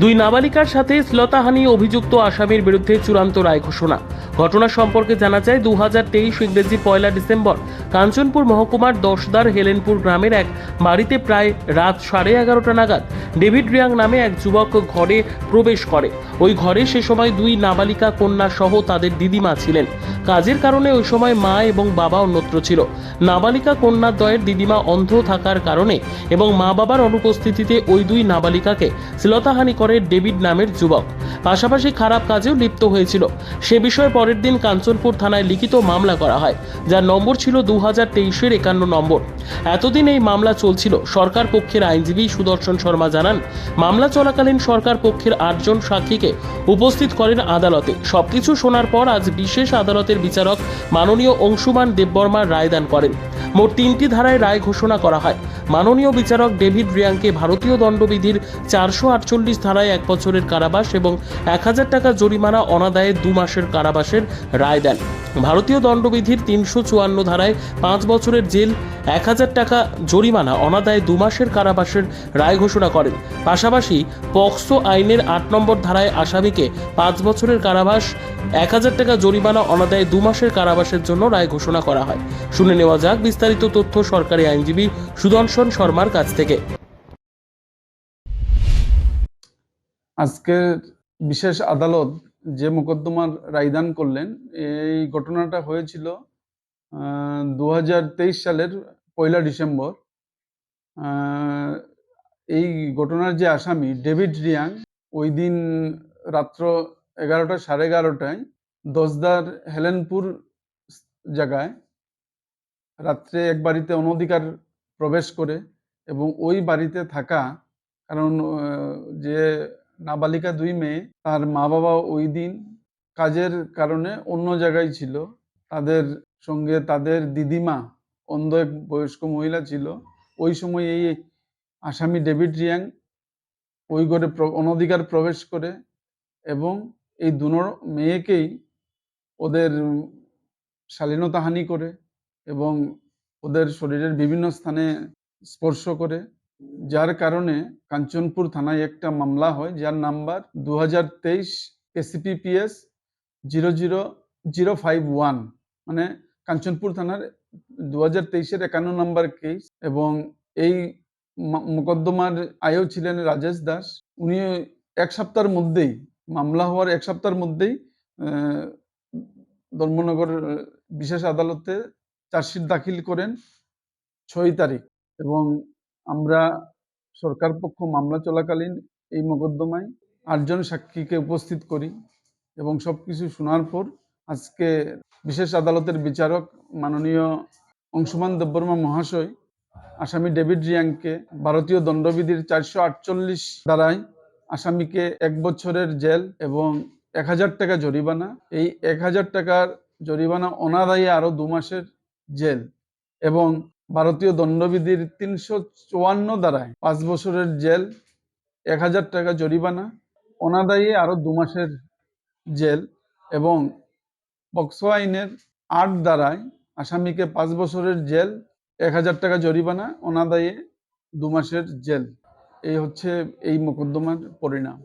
দুই নাবালিকার সাথে শ্লতাহানি অভিযুক্ত আসামির বিরুদ্ধে চূড়ান্ত রায় ঘোষণা। ঘটনা সম্পর্কে জানা যায় দু হাজার তেইশ ইংরেজি পয়লা ডিসেম্বর কাঞ্চনপুর মহকুমার দশদার হেলেনপুর গ্রামের এক বাড়িতে প্রায় রাত সাড়ে এগারোটা নাগাদ ডেভিড রিয়াং নামে এক যুবক ঘরে প্রবেশ করে। ওই ঘরে সে সময় দুই নাবালিকা কন্যা সহ তাদের দিদিমা ছিলেন। কাজের কারণে ওই সময় মা এবং বাবা অন্যত্র ছিল। নাবালিকা কন্যাদ্বয়ের দিদিমা অন্ধ থাকার কারণে এবং মা বাবার অনুপস্থিতিতে ওই দুই নাবালিকাকে শ্লতাহানি করে ডেভিড নামের যুবক। পাশাপাশি খারাপ কাজেও লিপ্ত হয়েছিল। সে বিষয়ে পরের দিন কাঞ্চনপুর থানায় লিখিত মামলা করা হয়, যার নম্বর ছিল দু হাজার তেইশের একান্ন নম্বর। এতদিন এই মামলা চলছিল। সরকার পক্ষের আইনজীবী সুদর্শন শর্মা জানান, মামলা চলাকালীন সরকার পক্ষের আটজন সাক্ষীকে উপস্থিত করেন আদালতে। সবকিছু শোনার পর আজ বিশেষ আদালতের বিচারক মাননীয় অংশুমান দেববর্মা রায়দান করেন। মোট তিনটি ধারায় রায় ঘোষণা করা হয়। মাননীয় বিচারক ডেভিড রিয়াংকে ভারতীয় দণ্ডবিধির চারশো আটচল্লিশ ধারায় এক বছরের কারাবাস এবং এক হাজার টাকা জরিমানা অনাদায়ে দু মাসের কারাবাসের রায় দেন। ভারতীয় দণ্ডবিধির তিনশো চুয়ান্ন ধারায় পাঁচ বছরের জেল, এক হাজার টাকা জরিমানা অনাদায়ে দু মাসের কারাবাসের রায় ঘোষণা করেন। পাশাপাশি পক্সো আইনের আট নম্বর ধারায় আসামিকে পাঁচ বছরের কারাবাস, এক হাজার টাকা জরিমানা অনাদায়ে দু মাসের কারাবাসের জন্য রায় ঘোষণা করা হয়। শুনে নেওয়া যাক বিস্তারিত তথ্য সরকারি আইনজীবী সুদর্শন শর্মার কাছ থেকে। আজকের বিশেষ আদালত যে মোকদ্দমার রায়দান করলেন, এই ঘটনাটা হয়েছিল দু হাজার তেইশ সালের পয়লা ডিসেম্বর। এই ঘটনার যে আসামি ডেভিড রিয়াং, ওই দিন রাত্র এগারোটা সাড়ে এগারোটায় দশদার হেলেনপুর জায়গায় রাত্রে এক বাড়িতে অনধিকার প্রবেশ করে এবং ওই বাড়িতে থাকা, কারণ যে নাবালিকা দুই মেয়ে, তার মা বাবা ওই দিন কাজের কারণে অন্য জায়গায় ছিল। তাদের সঙ্গে তাদের দিদিমা অন্ধ এক বয়স্ক মহিলা ছিল। ওই সময় এই আসামি ডেভিড রিয়াং ওই ঘরে অনধিকার প্রবেশ করে এবং এই দুনো মেয়েকেই ওদের শালীনতাহানি করে এবং ওদের শরীরের বিভিন্ন স্থানে স্পর্শ করে। যার কারণে কাঞ্চনপুর থানায় একটা মামলা হয়, যার নাম্বার দু হাজার তেইশ ACPPS zero zero zero five one মানে কাঞ্চনপুর থানার দু হাজার তেইশের একান্ন নম্বর কেস এবং এই মোকদ্দমার আয়ও ছিলেন রাজেশ দাস। উনি এক সপ্তাহের মধ্যেই, মামলা হওয়ার এক সপ্তাহের মধ্যেই ধর্মনগর বিশেষ আদালতে চার্জশিট দাখিল করেন ছয় তারিখ। এবং আমরা সরকার পক্ষ মামলা চলাকালীন এই মোকদ্দমায় আটজন সাক্ষীকে উপস্থিত করি এবং সব কিছু শোনার পর আজকে বিশেষ আদালতের বিচারক মাননীয় অংশুমান দেববর্মা মহাশয়, আসামি ডেভিড রিয়াংকে, ভারতীয় দণ্ডবিধির চারশো আটচল্লিশ দ্বারায় আসামিকে এক বছরের জেল এবং এক হাজার টাকা জরিমানা। এই এক হাজার টাকার জরিমানা অনাদায়ী আরও দু মাসের জেল এবং ভারতীয় দণ্ডবিধির তিনশো চুয়ান্ন দ্বারায় পাঁচ বছরের জেল, এক হাজার টাকা জরিমানা, অনাদায়ী আরও দু মাসের জেল এবং পক্সো আইনের আট দ্বারায় আসামিকে পাঁচ বছরের জেল, এক হাজার টাকা জরিমানা, অনাদায়ে দু মাসের জেল। এই হচ্ছে এই মোকদ্দমার পরিণাম।